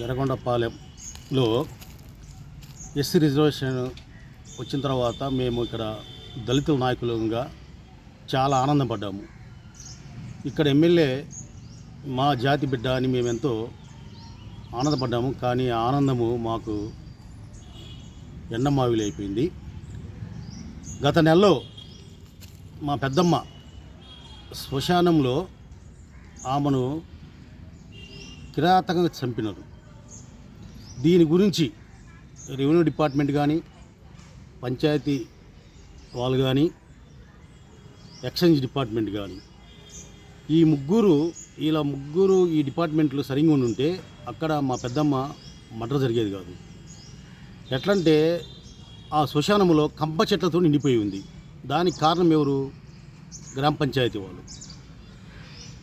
ఎర్రగొండపాలెంలో SC reservation వచ్చిన తర్వాత మేము ఇక్కడ దళితుల నాయకులుగా చాలా ఆనందపడ్డాము. ఇక్కడ ఎమ్మెల్యే మా జాతి బిడ్డ అని మేమెంతో ఆనందపడ్డాము. కానీ ఆ ఆనందము మాకు ఎండమావిలి అయిపోయింది గత నెలలో మా పెద్దమ్మ శ్మశానంలో ఆమెను కిరాతకంగా చంపినారు. దీని గురించి రెవెన్యూ డిపార్ట్మెంట్ కానీ పంచాయతీ వాళ్ళు కానీ ఎక్సైజ్ డిపార్ట్మెంట్ కానీ ఈ ముగ్గురు ఇలా ముగ్గురు ఈ డిపార్ట్మెంట్లు సరిగ్గా ఉండి ఉంటే అక్కడ మా పెద్దమ్మ మర్డర్ జరిగేది కాదు. ఎట్లంటే ఆ శ్మశానంలో కంప చెట్లతో నిండిపోయి ఉంది. దానికి కారణం ఎవరు? గ్రామ పంచాయతీ వాళ్ళు.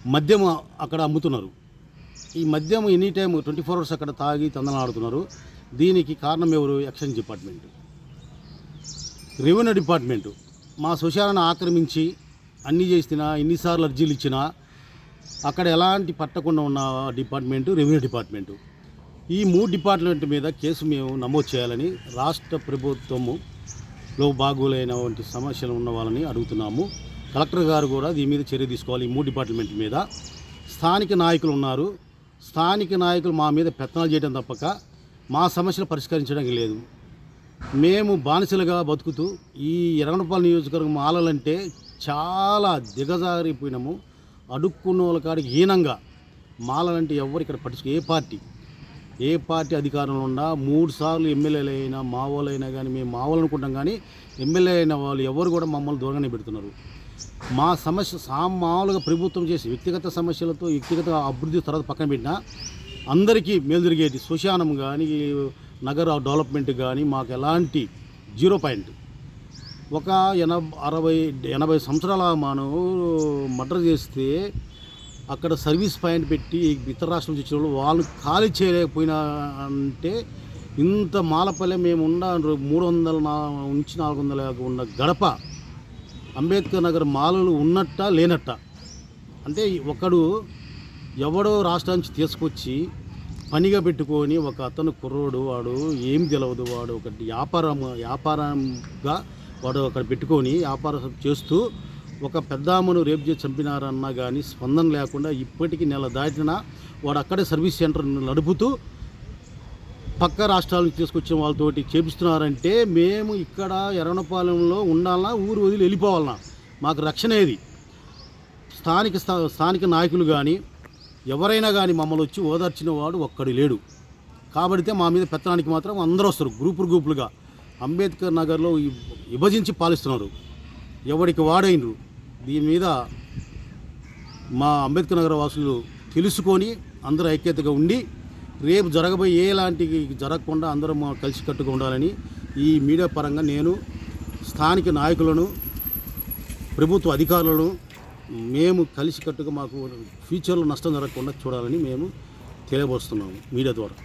మద్యం అక్కడ అమ్ముతున్నారు. ఈ మద్యం any time twenty four hours అక్కడ తాగి తందనాడుతున్నారు. దీనికి కారణం ఎవరు? Excise department. Revenue department. మా సుశాలను ఆక్రమించి అన్నీ చేసినా ఎన్నిసార్లు అర్జీలు ఇచ్చినా అక్కడ ఎలాంటి పట్టకుండా ఉన్న డిపార్ట్మెంటు? Revenue department. ఈ మూడు డిపార్ట్మెంట్ మీద కేసు మేము నమోదు చేయాలని రాష్ట్ర ప్రభుత్వములో బాగులైన వంటి సమస్యలు ఉన్న వాళ్ళని అడుగుతున్నాము. కలెక్టర్ గారు కూడా దీని మీద చర్య తీసుకోవాలి ఈ మూడు డిపార్ట్మెంట్ మీద. స్థానిక నాయకులు ఉన్నారు. స్థానిక నాయకులు మా మీద పెత్తనాలు చేయడం తప్పక మా సమస్యలు పరిష్కరించడానికి లేదు. మేము బానిసలుగా బతుకుతూ ఈ ఎరగనపాల నియోజకవర్గం ఆలలంటే చాలా దిగజారిపోయినాము. అడుక్కున్న వాళ్ళ కాడికి హీనంగా మాలలంటే ఎవరు ఇక్కడ పట్టించుకో ఏ పార్టీ? ఏ పార్టీ అధికారంలో ఉన్నా మూడు సార్లు ఎమ్మెల్యేలు అయినా మావోలు అయినా కానీ మేము మావోలు అనుకుంటాం కానీ ఎమ్మెల్యే అయిన వాళ్ళు ఎవరు కూడా మమ్మల్ని దూరంగానే పెడుతున్నారు. మా సమస్య సామాలుగా ప్రభుత్వం చేసి వ్యక్తిగత సమస్యలతో వ్యక్తిగత అభివృద్ధి తర్వాత పక్కన పెట్టినా అందరికీ మేలు జరిగేది. సుశానం కానీ నగర డెవలప్మెంట్ కానీ మాకు ఎలాంటి జీరో పాయింట్. ఒక ఎనభై అరవై ఎనభై సంవత్సరాల మనం మర్డర్ చేస్తే అక్కడ సర్వీస్ పాయింట్ పెట్టి ఇతర రాష్ట్రం నుంచి వచ్చిన వాళ్ళు వాళ్ళు ఖాళీ చేయలేకపోయినా అంటే ఇంత మాలపల్లె మేము ఉన్న మూడు వందల నా నుంచి నాలుగు వందల ఉన్న గడప అంబేద్కర్ నగర్ మాలలు ఉన్నట్ట లేనట్ట. అంటే ఒకడు ఎవడో రాష్ట్రానికి తీసుకొచ్చి పనిగా పెట్టుకొని ఒక అతను కుర్రోడు వాడు ఏం తెలియదు వాడు ఒక వ్యాపారం వ్యాపారంగా వాడు అక్కడ పెట్టుకొని వ్యాపారం చేస్తూ ఒక పెద్దామను రేపు చేసి చంపినారన్నా కానీ స్పందన లేకుండా ఇప్పటికీ నెల దాటినా వాడు అక్కడే సర్వీస్ సెంటర్ నడుపుతూ పక్క రాష్ట్రాల నుంచి తీసుకొచ్చిన వాళ్ళతోటి చేపిస్తున్నారంటే మేము ఇక్కడ ఎర్రనపాలెంలో ఉండాలన్నా ఊరు వదిలి వెళ్ళిపోవాలన్నా. మాకు రక్షణ ఏది? స్థానిక స్థా- స్థానిక నాయకులు కానీ ఎవరైనా కానీ మమ్మల్ని వచ్చి ఓదార్చిన వాడు ఒక్కడు లేడు. కాబట్టి మా మీద పెత్తనానికి మాత్రం అందరూ వస్తారు గ్రూపులు గ్రూపులుగా. అంబేద్కర్ నగర్లో విభజించి పాలిస్తున్నారు. ఎవరికి వాడైనరు దీని మీద మా అంబేద్కర్ నగర్ వాసులు తెలుసుకొని అందరూ ఐక్యతగా ఉండి రేపు జరగబోయే ఎలాంటి జరగకుండా అందరం కలిసి కట్టుకు ఉండాలని ఈ మీడియా పరంగా నేను స్థానిక నాయకులను ప్రభుత్వ అధికారులను మేము కలిసి కట్టుగా మాకు ఫ్యూచర్లో నష్టం జరగకుండా చూడాలని మేము తెలియబోస్తున్నాము మీడియా ద్వారా.